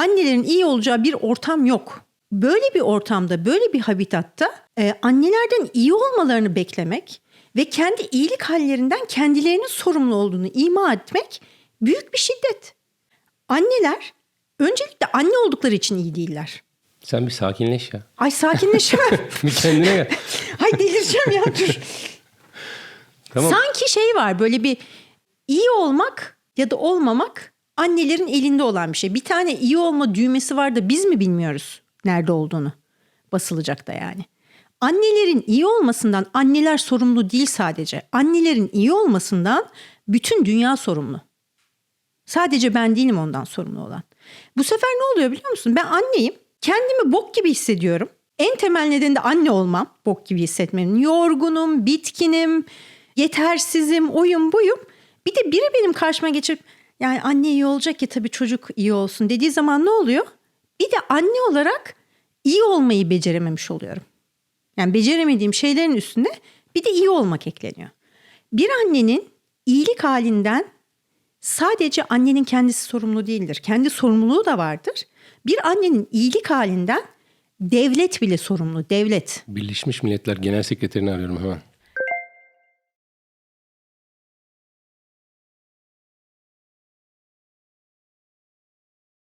annelerin iyi olacağı bir ortam yok. Böyle bir ortamda, böyle bir habitatta e, annelerden iyi olmalarını beklemek ve kendi iyilik hallerinden kendilerinin sorumlu olduğunu ima etmek büyük bir şiddet. Anneler öncelikle anne oldukları için iyi değiller. Sen bir sakinleş ya. Ay sakinleşemem. Bir kendine gel. Ay delireceğim ya dur. Tamam. Sanki şey var böyle bir iyi olmak ya da olmamak annelerin elinde olan bir şey. Bir tane iyi olma düğmesi var da biz mi bilmiyoruz nerede olduğunu? Basılacak da yani. Annelerin iyi olmasından anneler sorumlu değil sadece. Annelerin iyi olmasından bütün dünya sorumlu. Sadece ben değilim ondan sorumlu olan. Bu sefer ne oluyor biliyor musun? Ben anneyim. Kendimi bok gibi hissediyorum. En temel nedeni de anne olmam. Bok gibi hissetmenin. Yorgunum, bitkinim, yetersizim, oyum buyum. Bir de biri benim karşıma geçip yani anne iyi olacak ya tabii çocuk iyi olsun dediği zaman ne oluyor? Bir de anne olarak iyi olmayı becerememiş oluyorum. Yani beceremediğim şeylerin üstüne bir de iyi olmak ekleniyor. Bir annenin iyilik halinden sadece annenin kendisi sorumlu değildir. Kendi sorumluluğu da vardır. Bir annenin iyilik halinden devlet bile sorumlu. Devlet. Birleşmiş Milletler Genel Sekreterini arıyorum hemen.